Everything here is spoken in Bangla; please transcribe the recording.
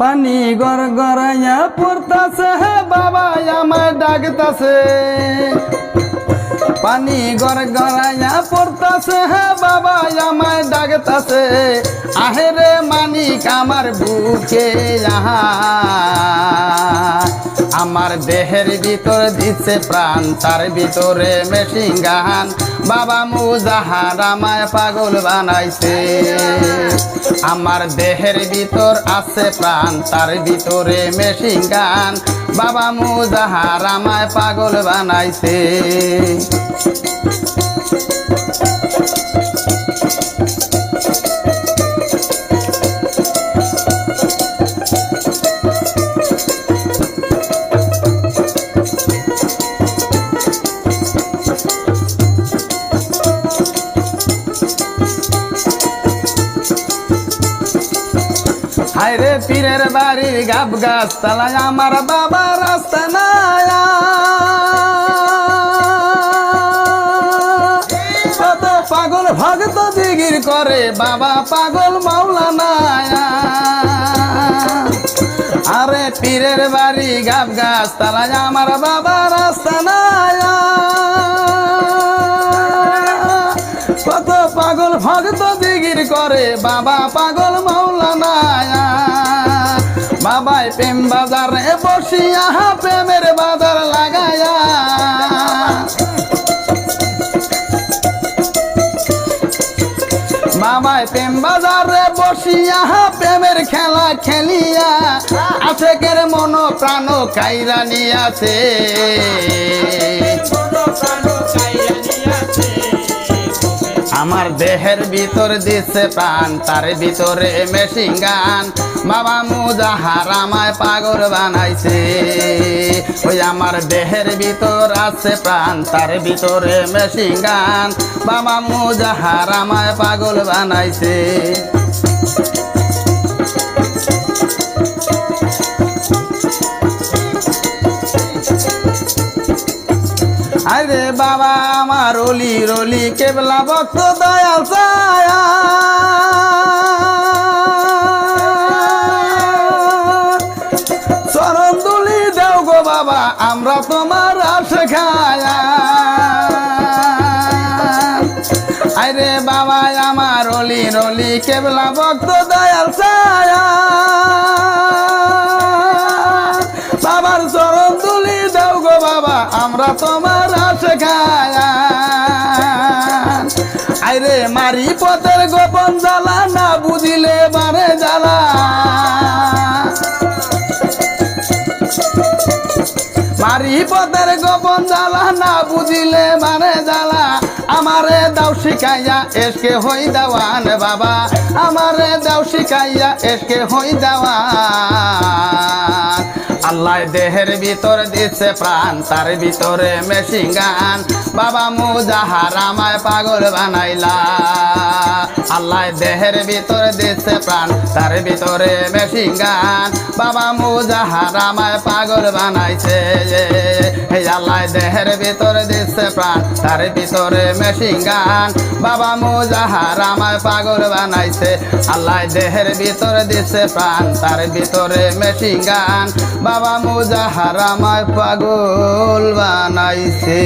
পানি গর গরাইয়া পড়তাছে বাবা, আমায় ডাকতাছে। পানি গর গরাইয়া পড়তাছে বাবা, আমায় ডাকতাছে। আহেরে মানিক আমার বুকে আহা। আমার দেহের ভিতর দিচ্ছে প্রাণ, তার ভিতরে মেশিন গান। বাবা মুজাহার আমায় পাগল বানাইছে। আমার দেহের ভিতর আছে প্রাণ, তার ভিতরে মেশিন গান। বাবা মুজাহার আমায় পাগল বানাইছে। হায়রে পীরের বাড়ির গাব গাছ তালায় আমার বাবা রাস্তা নায়া। পাগল ভগত দিগির করে, বাবা পাগল মাওলানায়া আরে পীরের বাড়ি গাব গাছ তালায় আমার বাবা বাবা পাগল মৌলানায়া বাবাই প্রেম বাজারে বসিয়া প্রেমের বাজার লাগায়া। বাবাই প্রেম বাজারে বসিয়া প্রেমের খেলা খেলিয়া আশেকের মন প্রাণ কাইরা নিয়াছে। আমার দেহের ভিতর দিচ্ছে প্রাণ, তার ভিতরে মেশিন গান বাবা মুজাহার আমায় পাগল বানাইছে। ওই আমার দেহের ভিতর আছে প্রাণ, তার ভিতরে মেশিন গান বাবা মুজাহার আমায় পাগল বানাইছে। আরে বাবা, আমার রলি রলি কেবলা ভক্ত দয়াল ছায়া। চরণ দুলি দেও গো বাবা, আমরা তোমার আশে খায়া। আরে বাবা, আমার রলি রলি কেবলা ভক্ত দয়াল ছায়া। বাবার আমরা তোমার খায়া আরে মারি পথের গোপন জ্বালা, না বুঝিলে বারে জ্বালা। মারি পথের গোপন জ্বালা, না বুঝিলে মানে জ্বালা। আমারে দাও শিখাইয়া, এসকে হই দেওয়ান বাবা। আমারে দাও শিখাইয়া, এসকে হই দেওয়ান। আল্লাহ দেহের ভিতর দিচ্ছে প্রাণ তার ভিতরে মেশিন গান। বাবা মুজাহার আমায় পাগল বানাইলা। আল্লাহ দেহের ভিতর দিচ্ছে প্রাণ, তার ভিতরে মেশিন গান। বাবা মুজাহার আমায় পাগল বানাইছে। এই আল্লাহ দেহের ভিতর দিচ্ছে প্রাণ, তার ভিতরে মেশিন গান। বাবা মুজাহার আমায় পাগল বানাইছে। আল্লাহ দেহের ভিতর দিচ্ছে প্রাণ, তার ভিতরে মেশিন গান। বাবা মুজাহার আমায় পাগল বানাইছে।